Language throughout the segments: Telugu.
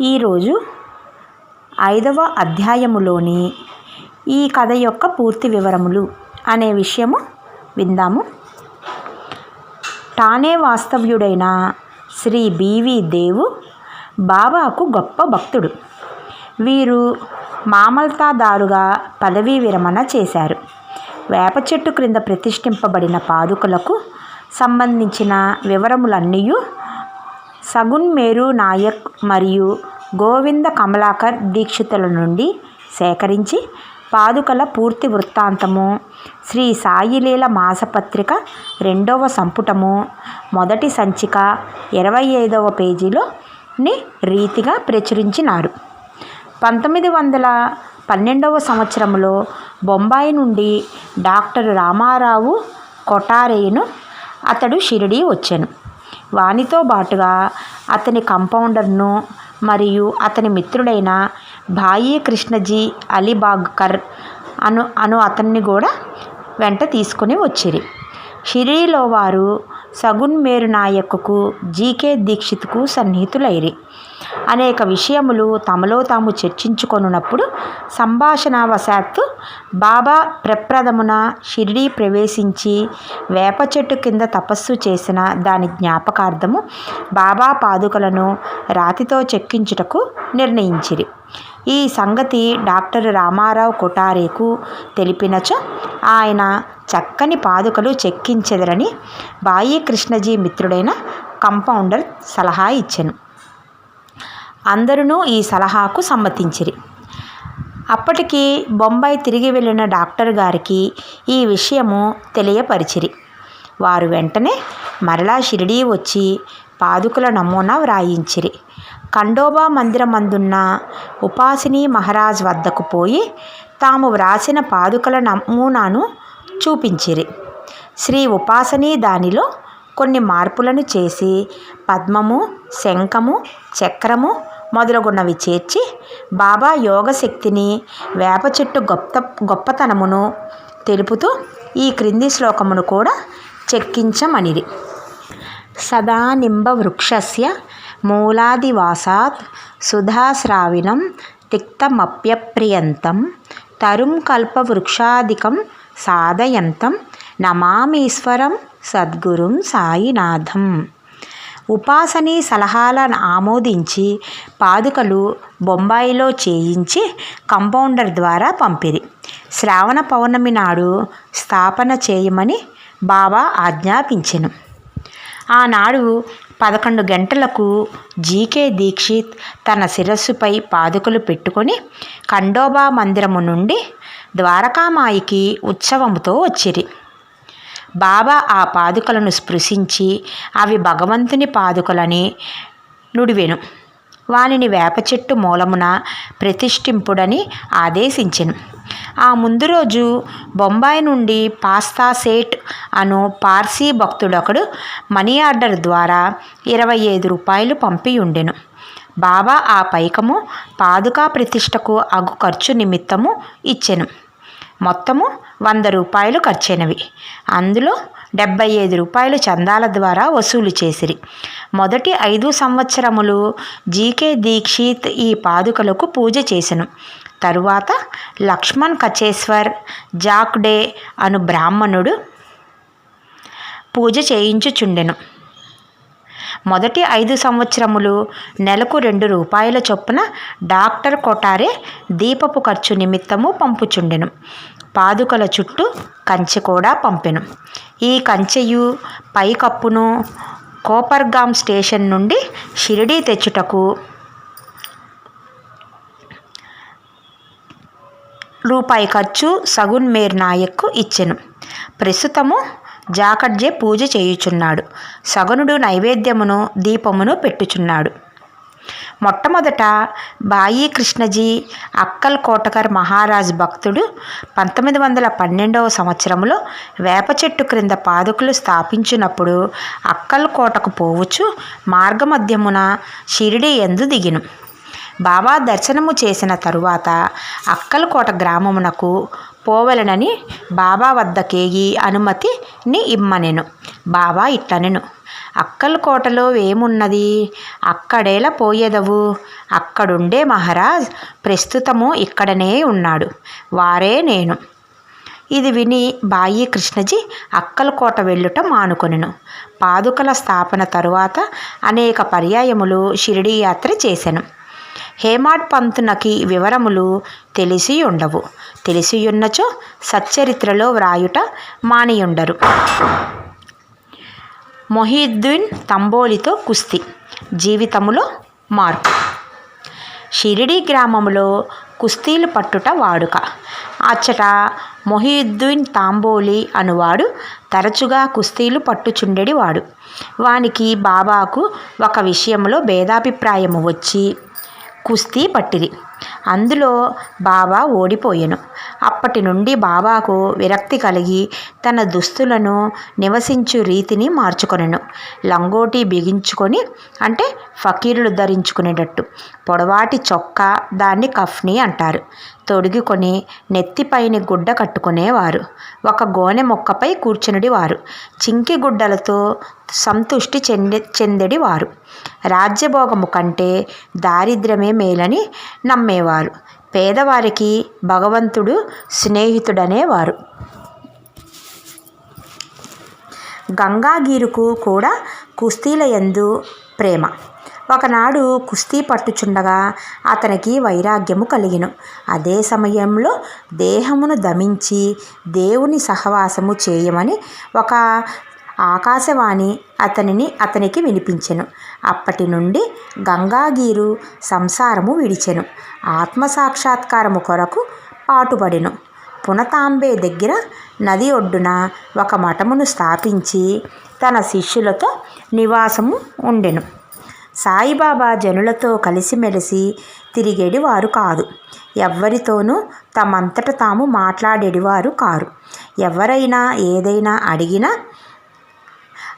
ఈరోజు ఐదవ అధ్యాయములోని ఈ కథ యొక్క పూర్తి వివరములు అనే విషయము విందాము. తానే వాస్తవ్యుడైన శ్రీ బివి దేవు బాబాకు గొప్ప భక్తుడు. వీరు మామల్తాదారుగా పదవీ విరమణ చేశారు. వేప చెట్టు క్రింద ప్రతిష్ఠింపబడిన పాదుకలకు సంబంధించిన వివరములన్నీ సగున్ మేరు నాయక్ మరియు గోవింద కమలాకర్ దీక్షితుల నుండి సేకరించి పాదుకల పూర్తి వృత్తాంతము శ్రీ సాయిలీల మాసపత్రిక రెండవ సంపుటము మొదటి సంచిక ఇరవై ఐదవ పేజీలోని రీతిగా ప్రచురించినారు. పంతొమ్మిది వందల పన్నెండవ సంవత్సరంలో బొంబాయి నుండి డాక్టర్ రామారావు కొటారేను అతడు షిరిడీ వచ్చాను. వానితో బాటుగా అతని కంపౌండర్ను మరియు అతని మిత్రుడైన భాయి కృష్ణజీ అలీబాగ్కర్ అను అను అతన్ని కూడా వెంట తీసుకుని వచ్చిరి. షిరిడీలో వారు సగున్ మేరు నాయక్కు జీకే దీక్షిత్కు సన్నిహితులైరి. అనేక విషయములు తమలో తాము చర్చించుకొనున్నప్పుడు సంభాషణావశాత్తు బాబా ప్రప్రథమున షిరిడీ ప్రవేశించి వేప చెట్టు కింద తపస్సు చేసిన దాని జ్ఞాపకార్థము బాబా పాదుకలను రాతితో చెక్కించుటకు నిర్ణయించిరి. ఈ సంగతి డాక్టర్ రామారావు కొటారేకు తెలిపినచో ఆయన చక్కని పాదుకలు చెక్కించెదరని బాయి కృష్ణజీ మిత్రుడైన కంపౌండర్ సలహా ఇచ్చాను. అందరూ ఈ సలహాకు సమ్మతించిరి. అప్పటికి బొంబాయి తిరిగి వెళ్ళిన డాక్టర్ గారికి ఈ విషయము తెలియపరిచిరి. వారు వెంటనే మరలా షిరిడీ వచ్చి పాదుకల నమూనా వ్రాయించిరి. ఖండోబా మందిరమందున్న ఉపాసిని మహారాజ్ వద్దకు పోయి తాము వ్రాసిన పాదుకల నమూనాను చూపించిరి. శ్రీ ఉపాసని దానిలో కొన్ని మార్పులను చేసి పద్మము శంఖము చక్రము మొదలగున్నవి చేర్చి బాబా యోగశక్తిని వేప చెట్టు గొప్ప గొప్పతనమును తెలుపుతూ ఈ క్రింది శ్లోకమును కూడా చెక్కించమనిది సదా నింబ వృక్షస్య మూలాదివాసాత్ సుధాశ్రావిణం తిక్తమప్యప్రియంతం తరుం కల్పవృక్షాదికం సాధయంతం నమామీశ్వరం సద్గురుం సాయినాథం. ఉపాసని సలహాలను ఆమోదించి పాదుకలు బొంబాయిలో చేయించి కంపౌండర్ ద్వారా పంపిరి. శ్రావణ పౌర్ణమి నాడు స్థాపన చేయమని బాబా ఆజ్ఞాపించెను. ఆనాడు పదకొండు గంటలకు జీకే దీక్షిత్ తన శిరస్సుపై పాదుకలు పెట్టుకొని ఖండోబా మందిరము నుండి ద్వారకామాయికి ఉత్సవముతో వచ్చిరి. బాబా ఆ పాదుకలను స్పృశించి అవి భగవంతుని పాదుకలని నుడివెను. వానిని వేప చెట్టు మూలమున ప్రతిష్ఠింపుడని ఆదేశించెను. ఆ ముందు రోజు బొంబాయి నుండి పాస్తా సేట్ అను పార్సీ భక్తుడొకడు మనీ ఆర్డర్ ద్వారా ఇరవై ఐదు రూపాయలు పంపియుండెను. బాబా ఆ పైకము పాదుకా ప్రతిష్టకు అగు ఖర్చు నిమిత్తము ఇచ్చెను. మొత్తము వంద రూపాయలు ఖర్చైనవి. అందులో డెబ్బై ఐదు రూపాయలు చందాల ద్వారా వసూలు చేసిరి. మొదటి ఐదు సంవత్సరములు జీకే దీక్షిత్ ఈ పాదుకలకు పూజ చేసెను. తరువాత లక్ష్మణ్ కచేశ్వర్ జాక్డే అను బ్రాహ్మణుడు పూజ చేయించుచుండెను. మొదటి ఐదు సంవత్సరములు నెలకు రెండు రూపాయల చొప్పున డాక్టర్ కొటారే దీపపు ఖర్చు నిమిత్తము పంపుచుండెను. పాదుకల చుట్టూ కంచె కూడా పంపెను. ఈ కంచెయు పైకప్పును కోపర్గామ్ స్టేషన్ నుండి షిరిడీ తెచ్చుటకు రూపాయి ఖర్చు సగున్ మేర్ నాయక్కు ఇచ్చెను. ప్రస్తుతము జాకడ్జే పూజ చేయుచున్నాడు. సగనుడు నైవేద్యమును దీపమును పెట్టుచున్నాడు. మొట్టమొదట బాయి కృష్ణజీ అక్కల్ కోటకర్ మహారాజ్ భక్తుడు పంతొమ్మిది వందల పన్నెండవ సంవత్సరంలో వేప చెట్టు క్రింద పాదుకులు స్థాపించినప్పుడు అక్కల్ కోటకు పోవచ్చు మార్గమధ్యమున షిరిడి ఎందు దిగిను. బాబా దర్శనము చేసిన తరువాత అక్కలకోట గ్రామమునకు పోవలనని బాబా వద్దకేగి అనుమతిని ఇమ్మనెను. బాబా ఇట్లనెను. అక్కలకోటలో ఏమున్నది? అక్కడేలా పోయేదవు? అక్కడుండే మహారాజ్ ప్రస్తుతము ఇక్కడనే ఉన్నాడు. వారే నేను. ఇది విని బాయి కృష్ణజీ అక్కలకోట వెళ్ళుట మానుకొనెను. పాదుకల స్థాపన తరువాత అనేక పర్యాయములు షిరిడీ యాత్ర చేశాను హేమాడ్ పంతునకి వివరములు తెలిసి ఉండవు తెలిసియున్నచో సచ్చరిత్రలో వ్రాయుట మానియుండరు. మొహిద్దీన్ తంబోలితో కుస్తీ జీవితములో మార్పు. షిరిడి గ్రామములో కుస్తీలు పట్టుట వాడుక. అచ్చట మొహియుద్దీన్ తాంబోలి అనువాడు తరచుగా కుస్తీలు పట్టుచుండెడివాడు. వానికి బాబాకు ఒక విషయంలో భేదాభిప్రాయము వచ్చి కుస్తీ పట్టిరి. అందులో బాబా ఓడిపోయెను. అప్పటి నుండి బాబాకు విరక్తి కలిగి తన దుస్తులను నివసించు రీతిని మార్చుకొనెను. లంగోటి బిగించుకొని అంటే ఫకీరులు ధరించుకునేటట్టు. పొడవాటి చొక్కా దాన్ని కఫ్ని అంటారు. తొడుగుకొని నెత్తిపైన గుడ్డ కట్టుకునేవారు. ఒక గోనె మొక్కపై కూర్చునిడి వారు చింకి గుడ్డలతో సంతుష్టి చెంది చెందెడి వారు రాజ్యభోగము కంటే దారిద్ర్యమే మేలని నమ్మేవారు పేదవారికి భగవంతుడు స్నేహితుడనేవారు. గంగాగీరుకు కూడా కుస్తీల యందు ప్రేమ. ఒకనాడు కుస్తీ పట్టుచుండగా అతనికి వైరాగ్యము కలిగిను. అదే సమయంలో దేహమును దమించి దేవుని సహవాసము చేయమని ఒక ఆకాశవాణి అతనిని అతనికి వినిపించెను. అప్పటి నుండి గంగాగీరు సంసారము విడిచెను. ఆత్మసాక్షాత్కారము కొరకు పాటుపడెను. పునతాంబే దగ్గర నది ఒడ్డున ఒక మఠమును స్థాపించి తన శిష్యులతో నివాసము ఉండెను. సాయిబాబా జనులతో కలిసిమెలిసి తిరిగేడివారు కాదు. ఎవ్వరితోనూ తమంతట తాము మాట్లాడేడివారు కారు. ఎవరైనా ఏదైనా అడిగినా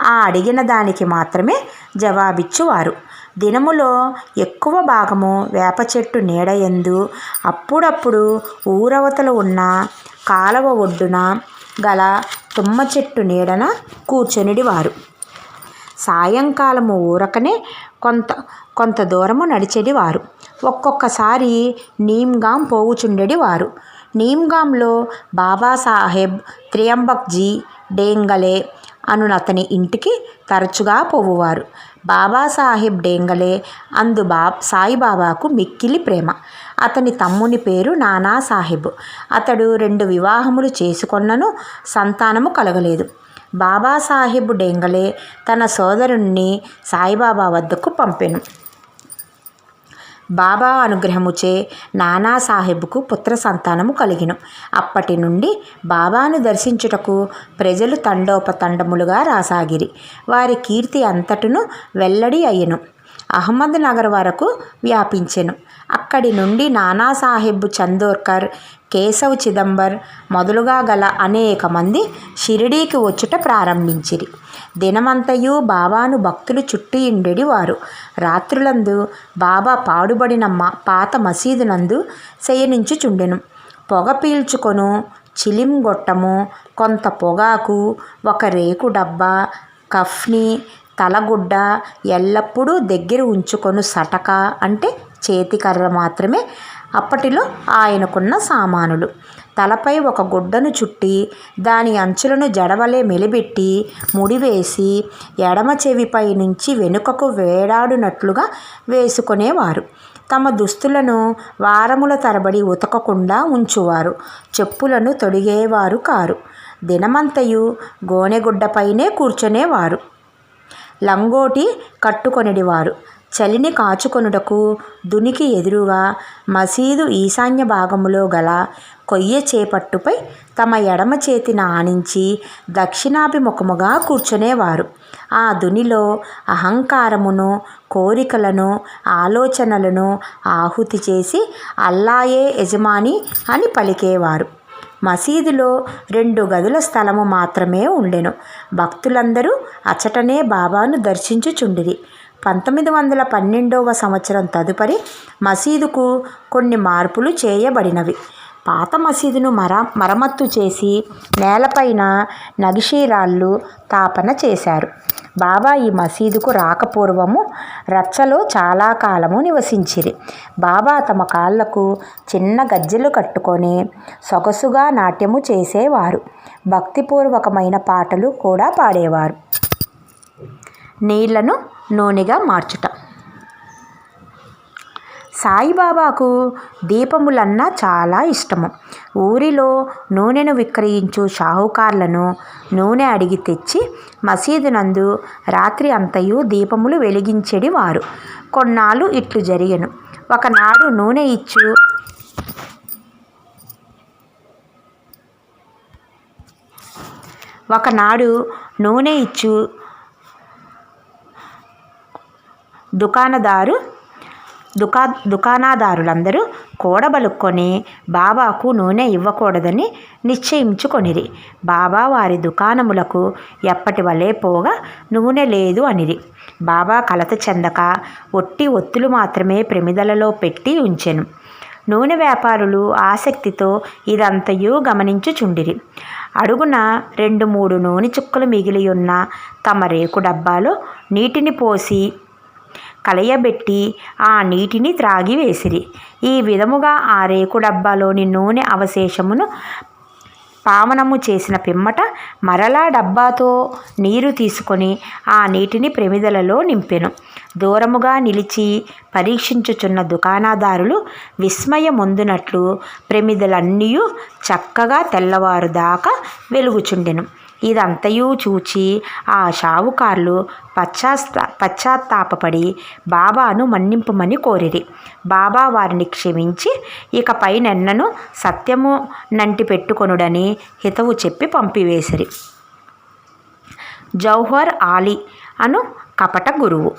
ఆ అడిగిన దానికి మాత్రమే జవాబిచ్చువారు. దినములో ఎక్కువ భాగము వేప చెట్టు నీడయందు అప్పుడప్పుడు ఊరవతలు ఉన్న కాలవ ఒడ్డున గల తుమ్మ చెట్టు నీడన కూర్చొనిడివారు. సాయంకాలము ఊరకనే కొంత కొంత దూరము నడిచెడివారు. ఒక్కొక్కసారి నీమ్గాం పోవుచుండెడివారు. నీమ్గాంలో బాబాసాహెబ్ త్రియంబక్జీ డేంగలే అనునతని ఇంటికి తరచుగా పోవువారు. బాబాసాహెబ్ డేంగలే అందు బా సాయిబాబాకు మిక్కిలి ప్రేమ. అతని తమ్ముని పేరు నానాసాహెబ్. అతడు రెండు వివాహములు చేసుకొన్నను సంతానము కలగలేదు. బాబాసాహెబ్ డేంగలే తన సోదరుణ్ణి సాయిబాబా వద్దకు పంపెను. బాబా అనుగ్రహముచే నానాసాహెబ్కు పుత్ర సంతానము కలిగిను. అప్పటి నుండి బాబాను దర్శించుటకు ప్రజలు తండోపతండములుగా రాసాగిరి. వారి కీర్తి అంతటును వెల్లడి అయ్యను. అహ్మద్ నగర్ వరకు వ్యాపించెను. అక్కడి నుండి నానాసాహెబ్ చందోర్కర్ కేశవ్ చిదంబర్ మొదలుగా గల అనేక మంది షిరిడీకి వచ్చుట ప్రారంభించిరి. దినమంతయు బాబాను భక్తులు చుట్టియుండెడి వారు. రాత్రులందు బాబా పాడుబడిన మా పాత మసీదునందు శయనించుచుండెను. పొగ పీల్చుకొను చిలిం గొట్టము కొంత పొగాకు ఒక రేకు డబ్బా కఫ్ని తలగుడ్డ ఎల్లప్పుడూ దగ్గర ఉంచుకొను సటక అంటే చేతికర్ర మాత్రమే అప్పటిలో ఆయనకున్న సామానులు. తలపై ఒక గుడ్డను చుట్టి దాని అంచులను జడవలే మెలిబెట్టి ముడివేసి ఎడమ చెవిపై నుంచి వెనుకకు వేలాడునట్లుగా వేసుకునేవారు. తమ దుస్తులను వారముల తరబడి ఉతకకుండా ఉంచువారు. చెప్పులను తొడిగేవారు కారు. దినమంతయు గోనెగుడ్డపైనే కూర్చునేవారు. లంగోటి కట్టుకొనిడివారు. చలిని కాచుకొనుటకు దునికి ఎదురుగా మసీదు ఈశాన్య భాగములో గల కొయ్య చేపట్టుపై తమ ఎడమ చేతిని ఆనించి దక్షిణాభిముఖముగా కూర్చునేవారు. ఆ దునిలో అహంకారమును కోరికలను ఆలోచనలను ఆహుతి చేసి అల్లాయే యజమాని అని పలికేవారు. మసీదులో రెండు గదుల స్థలము మాత్రమే ఉండెను. భక్తులందరూ అచటనే బాబాను దర్శించుచుండిరి. పంతొమ్మిది వందల పన్నెండవ సంవత్సరం తదుపరి మసీదుకు కొన్ని మార్పులు చేయబడినవి. పాత మసీదును మర మరమ్మత్తు చేసి నేలపైన నగిషీరాళ్ళు తాపన చేశారు. బాబా ఈ మసీదుకు రాకపూర్వము రచ్చలో చాలా కాలము నివసించిరి. బాబా తమ కాళ్ళకు చిన్న గజ్జెలు కట్టుకొని సొగసుగా నాట్యము చేసేవారు. భక్తిపూర్వకమైన పాటలు కూడా పాడేవారు. నీళ్ళను నూనెగా మార్చుట. సాయిబాబాకు దీపములన్నా చాలా ఇష్టము. ఊరిలో నూనెను విక్రయించు షాహుకార్లను నూనె అడిగి తెచ్చి మసీదు నందు రాత్రి అంతయు దీపములు వెలిగించెడి వారు కొన్నాళ్ళు ఇట్లు జరిగను. ఒకనాడు నూనె ఇచ్చు ఒకనాడు నూనె ఇచ్చు దుకాణదారు దుకా దుకాణదారులందరూ కూడబలుక్కొని బాబాకు నూనె ఇవ్వకూడదని నిశ్చయించుకొనిరి. బాబా వారి దుకాణములకు ఎప్పటి వలె పోగా నూనె లేదు అనిరి. బాబా కలత చెందక ఒట్టి ఒత్తులు మాత్రమే ప్రమిదలలో పెట్టి ఉంచెను. నూనె వ్యాపారులు ఆసక్తితో ఇదంతయు గమనించుచుండిరి. అడుగున రెండు మూడు నూనె చుక్కలు మిగిలి ఉన్న తమ రేకు డబ్బాలో నీటిని పోసి కలయబెట్టి ఆ నీటిని త్రాగి వేసిరి. ఈ విధముగా ఆ రేకు డబ్బాలోని నూనె అవశేషమును పావనము చేసిన పిమ్మట మరలా డబ్బాతో నీరు తీసుకొని ఆ నీటిని ప్రమిదలలో నింపెను. దూరముగా నిలిచి పరీక్షించుచున్న దుకాణదారులు విస్మయమొందునట్లు ప్రమిదలన్నీ చక్కగా తెల్లవారు దాకా వెలుగుచుండెను. ఇదంతయూ చూచి ఆ షావుకార్లు పశ్చాత్తా పశ్చాత్తాపపడి బాబాను మన్నింపమని కోరిరి. బాబా వారిని క్షమించి ఇకపై నెన్నను సత్యము నంటి పెట్టుకొనుడని హితవు చెప్పి పంపివేసిరి. జౌహర్ ఆలీ అను కపట గురువు.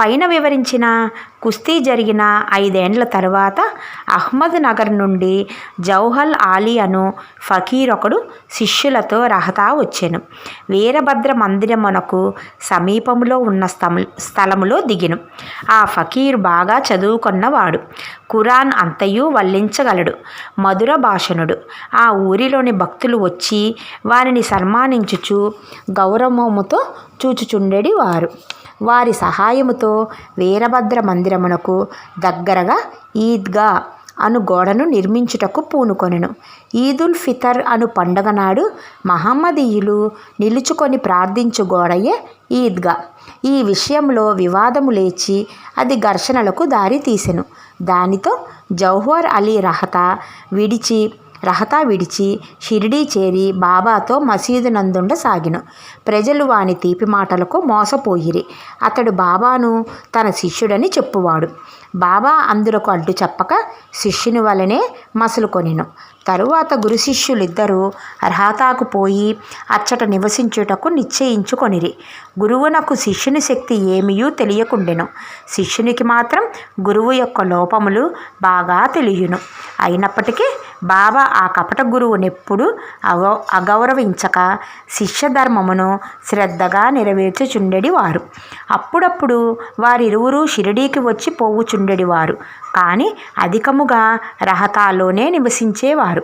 పైన వివరించిన కుస్తీ జరిగిన ఐదేండ్ల తర్వాత అహ్మద్ నగర్ నుండి జౌహల్ ఆలీ అను ఫకీర్ ఒకడు శిష్యులతో రహతా వచ్చాను. వీరభద్ర మందిరమునకు సమీపంలో ఉన్న స్థల స్థలములో దిగిను. ఆ ఫకీర్ బాగా చదువుకున్నవాడు. ఖురాన్ అంతయు వల్లించగలడు. మధుర భాషణుడు. ఆ ఊరిలోని భక్తులు వచ్చి వారిని సన్మానించుచు గౌరవముతో చూచుచుండెడి వారి సహాయముతో వీరభద్ర మందిరమునకు దగ్గరగా ఈద్గా అను గోడను నిర్మించుటకు పూనుకొనెను. ఈదుల్ ఫితర్ అను పండగ నాడు మహమ్మదీయులు నిలుచుకొని ప్రార్థించు గోడయే ఈద్గా. ఈ విషయంలో వివాదము లేచి అది ఘర్షణలకు దారి తీసెను. దానితో జౌహర్ అలీ రహత విడిచి రహతా విడిచి షిరిడీ చేరి బాబాతో మసీదు నందుండ సాగిను. ప్రజలు వాని తీపి మాటలకు మోసపోయిరి. అతడు బాబాను తన శిష్యుడని చెప్పువాడు. బాబా అందులకు అడ్డు చెప్పక శిష్యుని వలనే మసులుకొనిను. తరువాత గురు శిష్యులిద్దరూ అర్హతాకు పోయి అచ్చట నివసించుటకు నిశ్చయించుకొనిరి. గురువునకు శిష్యుని శక్తి ఏమియూ తెలియకుండెను. శిష్యునికి మాత్రం గురువు యొక్క లోపములు బాగా తెలియను. అయినప్పటికీ బాబా ఆ కపట గురువునెప్పుడు అగౌ అగౌరవించక శిష్య ధర్మమును శ్రద్ధగా నెరవేర్చుచుండెడి వారు అప్పుడప్పుడు వారిరువురు షిరిడీకి వచ్చి పోవుచుండెడి వారు కానీ అధికముగా రహతాలోనే నివసించేవారు.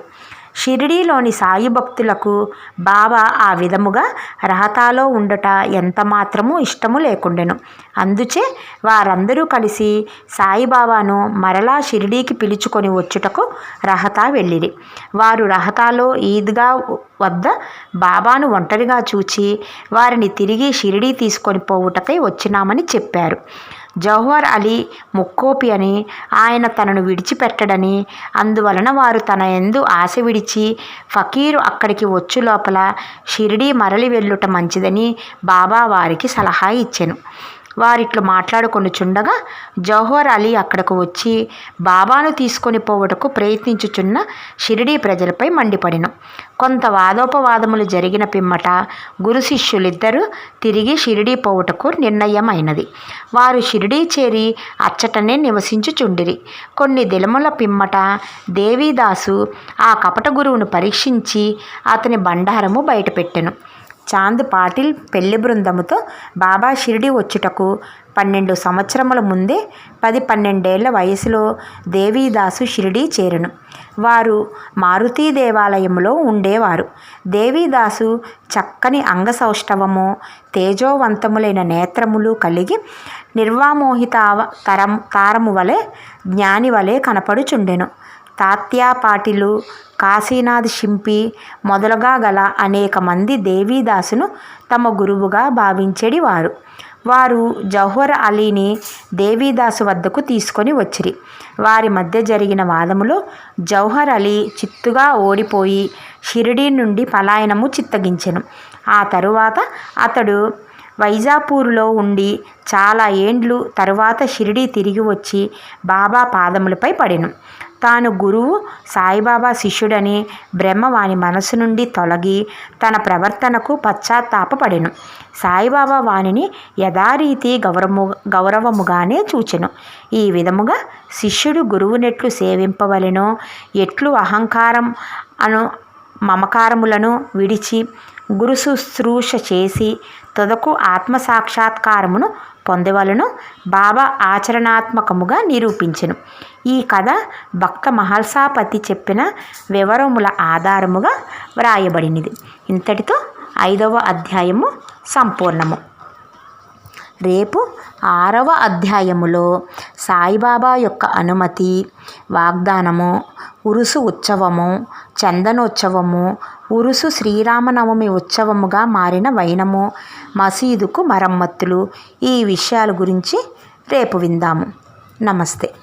షిరిడీలోని సాయి భక్తులకు బాబా ఆ విధముగా రహతాలో ఉండట ఎంత మాత్రము ఇష్టము లేకుండెను. అందుచే వారందరూ కలిసి సాయిబాబాను మరలా షిరిడీకి పిలుచుకొని వచ్చుటకు రహతా వెళ్ళిరి. వారు రహతాలో ఈద్గా వద్ద బాబాను ఒంటరిగా చూచి వారిని తిరిగి షిరిడీ తీసుకొని పోవుటకై వచ్చినామని చెప్పారు. జౌహర్ అలీ ముక్కోపి అని ఆయన తనను విడిచిపెట్టడని అందువలన వారు తన ఎందు ఆశ విడిచి ఫకీరు అక్కడికి వచ్చు లోపల షిరిడీ మరలి వెళ్ళుట మంచిదని బాబా వారికి సలహా ఇచ్చెను. వారిట్లు మాట్లాడుకొనుచుండగా జౌహర్ అలీ అక్కడకు వచ్చి బాబాను తీసుకొని పోవుటకు ప్రయత్నించుచున్న షిరిడీ ప్రజలపై మండిపడిను. కొంత వాదోపవాదములు జరిగిన పిమ్మట గురు శిష్యులిద్దరూ తిరిగి షిరిడీ పోవుటకు నిర్ణయమైనది. వారు షిరిడీ చేరి అచ్చటనే నివసించుచుండిరి. కొన్ని దినముల పిమ్మట దేవీదాసు ఆ కపట గురువును పరీక్షించి అతని బండారము బయటపెట్టెను. చాంద్ పాటిల్ పెళ్ళి బృందముతో బాబా షిరిడి వచ్చుటకు పన్నెండు సంవత్సరముల ముందే పది పన్నెండేళ్ళ వయసులో దేవీదాసు షిరిడి చేరును. వారు మారుతీ దేవాలయంలో ఉండేవారు. దేవీదాసు చక్కని అంగసౌష్ఠవము తేజోవంతములైన నేత్రములు కలిగి నిర్వామోహిత తరం తారము వలె జ్ఞాని వలె కనపడుచుండెను. తాత్యాపాటిలు కాశీనాథ్ షింపి మొదలుగా గల అనేక మంది దేవీదాసును తమ గురువుగా భావించెడివారు. వారు జౌహర్ అలీని దేవీదాసు వద్దకు తీసుకొని వచ్చిరి. వారి మధ్య జరిగిన వాదములో జౌహర్ అలీ చిత్తుగా ఓడిపోయి షిరిడీ నుండి పలాయనము చిత్తగించెను. ఆ తరువాత అతడు వైజాపూర్లో ఉండి చాలా ఏండ్లు తరువాత షిరిడీ తిరిగి వచ్చి బాబా పాదములపై పడెను. తాను గురువు సాయిబాబా శిష్యుడని బ్రహ్మ వాని మనసు నుండి తొలగి తన ప్రవర్తనకు పశ్చాత్తాపపడెను. సాయిబాబా వానిని యథారీతి గౌరవము గౌరవముగానే చూచెను. ఈ విధముగా శిష్యుడు గురువునెట్లు సేవింపవలెనో. ఎట్లు అహంకారం అను మమకారములను విడిచి గురు శుశ్రూష చేసి తుదకు ఆత్మసాక్షాత్కారమును పొందేవాళ్ళను బాబా ఆచరణాత్మకముగా నిరూపించెను. ఈ కథ భక్త మహల్సాపతి చెప్పిన వివరముల ఆధారముగా వ్రాయబడినది. ఇంతటితో ఐదవ అధ్యాయము సంపూర్ణము. రేపు ఆరవ అధ్యాయములో సాయిబాబా యొక్క అనుమతి వాగ్దానము ఉరుసు ఉత్సవము చందనోత్సవము ఉరుసు శ్రీరామనవమి ఉత్సవముగా మారిన వైనము మసీదుకు మరమ్మతులు. ఈ విషయాల గురించి రేపు విందాము. నమస్తే.